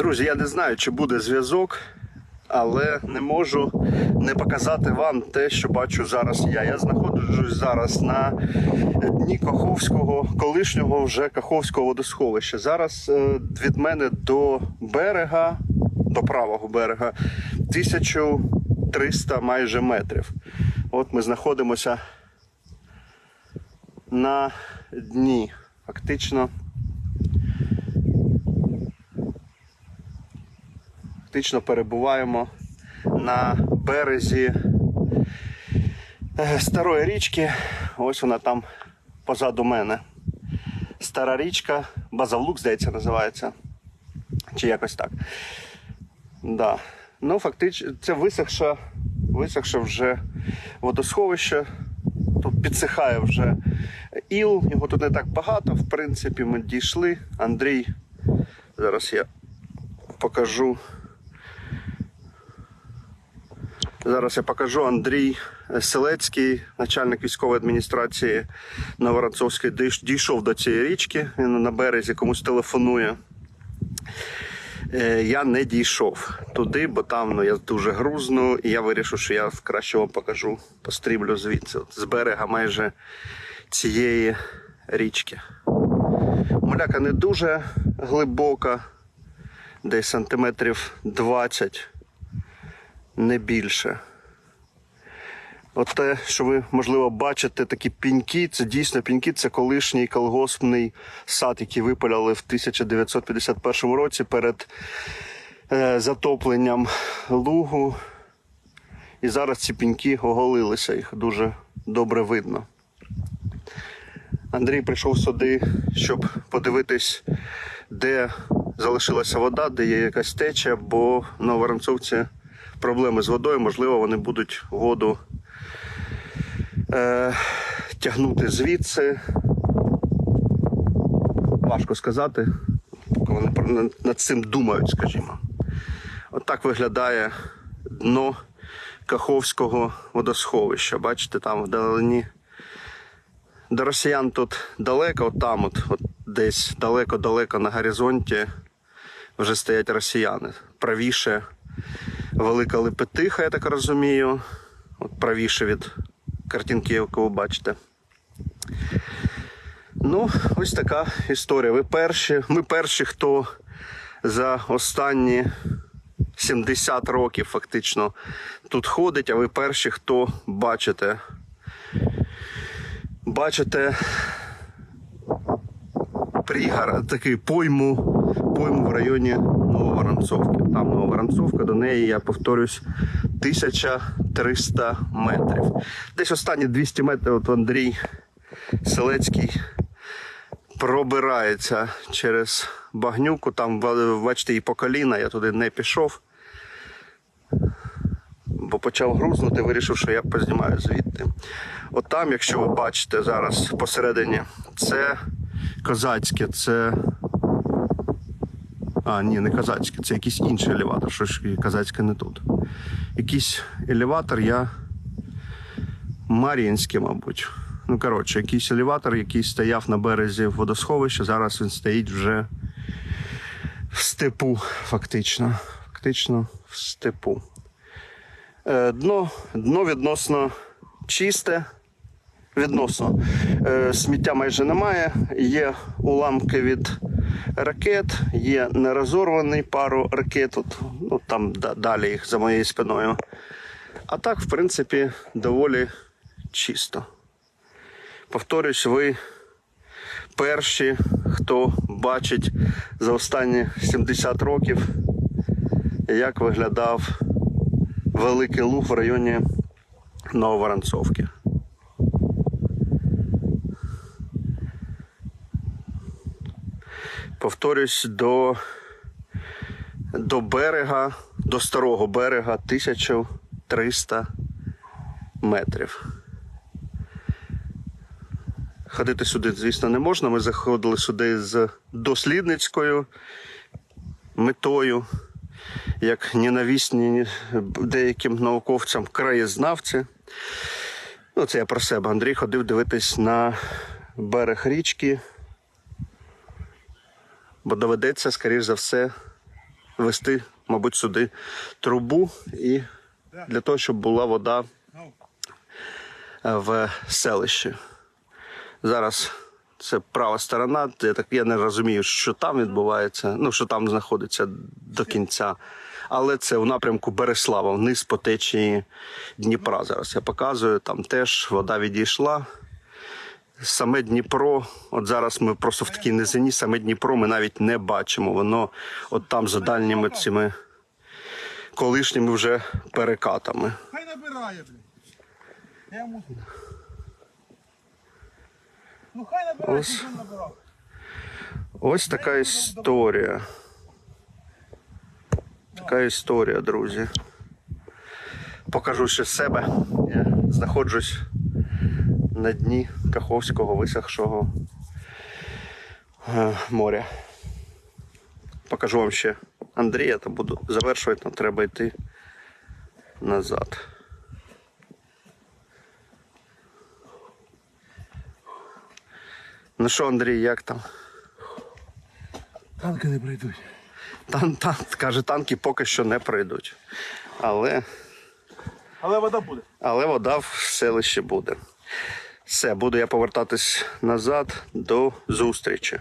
Друзі, я не знаю, чи буде зв'язок, але не можу не показати вам те, що бачу зараз я. Я знаходжусь зараз на дні Каховського, колишнього вже Каховського водосховища. Зараз е, від мене до берега, до правого берега, 1300 майже метрів. От ми знаходимося на дні. Фактично. Фактично перебуваємо на березі е, старої річки. Ось вона там позаду мене. Стара річка, Базавлук, здається, називається. Чи якось так. Да. Ну, фактично, це висохше, висохше вже водосховище. Тут підсихає вже іл, його тут не так багато. В принципі, ми дійшли. Андрій, зараз я покажу. Зараз я покажу Андрій Селецький, начальник військової адміністрації Новоронцовської, дійшов до цієї річки. Він на березі комусь телефонує. Е, Я не дійшов туди, бо там ну, я дуже грузно, і я вирішив, що я краще вам покажу, постріблю звідси, от, з берега майже цієї річки. Муляка не дуже глибока, десь сантиметрів 20 не більше. От те, що ви, можливо, бачите, такі піньки, це дійсно піньки, це колишній колгоспний сад, який випаляли в 1951 році перед е, затопленням лугу. І зараз ці піньки оголилися, їх дуже добре видно. Андрій прийшов сюди, щоб подивитись, де залишилася вода, де є якась теча, бо в Новоронцовці проблеми з водою, можливо, вони будуть воду е, тягнути звідси. Важко сказати, поки вони над- цим думають, скажімо. От так виглядає дно Каховського водосховища. Бачите, там вдалині. До росіян тут далеко, от там, от, от десь далеко-далеко на горизонті вже стоять росіяни. Правіше Велика Липетиха, я так розумію. От правіше від картинки, яку ви бачите. Ну, ось така історія. Ви перші, ми перші, хто за останні 70 років фактично тут ходить, а ви перші, хто бачите. Бачите пригор, такий пойму, пойму в районі Нововоронцовки. Там Нововоронцовка, до неї, я повторюсь, 1300 метрів. Десь останні 200 метрів от Андрій Селецький пробирається через багнюку. Там, бачите, і по коліна, я туди не пішов. Бо почав грузнути, вирішив, що я познімаю звідти. От там, якщо ви бачите зараз посередині, це козацьке, це. А, ні, не козацьке, це якийсь інший елеватор. Що ж і козацьке не тут. Якийсь елеватор я. Мар'їнський, мабуть. Ну, коротше, якийсь елеватор, який стояв на березі водосховища. Зараз він стоїть вже в степу, фактично. Фактично в степу. Е, Дно, дно відносно чисте. Відносно Е, сміття майже немає. Є уламки від ракет, є нерозорваний пару ракет. От, ну, там да- далі їх за моєю спиною. А так, в принципі, доволі чисто. Повторюсь, ви перші, хто бачить за останні 70 років, як виглядав великий луг в районі Нововоронцовки. Повторюсь, до, до берега, до старого берега 1300 метрів. Ходити сюди, звісно, не можна. Ми заходили сюди з дослідницькою метою, як ненависні деяким науковцям краєзнавці. Ну, це я про себе. Андрій ходив дивитись на берег річки, бо доведеться, скоріш за все, вести, мабуть, сюди трубу і для того, щоб була вода е, в селищі. Зараз це права сторона. Я так я не розумію, що там відбувається, ну що там знаходиться до кінця. Але це у напрямку Береслава, вниз по течії Дніпра. Зараз я показую, там теж вода відійшла. Саме Дніпро, от зараз ми просто в такій низині, саме Дніпро ми навіть не бачимо. Воно от там за дальніми цими колишніми вже перекатами. Хай набирає, блін. Я. Ну хай набирає, Ось. набирав. Ось така історія. Така історія, друзі. Покажу ще себе. Я знаходжусь на дні Каховського висохшого е, моря. Покажу вам ще Андрія, та буду завершувати, нам треба йти назад. Ну що, Андрій, як там? Танки не прийдуть. Тан, тан, каже, танки поки що не прийдуть. Але, Але вода буде. але вода в селищі буде. Все, буду я повертатись назад до зустрічі.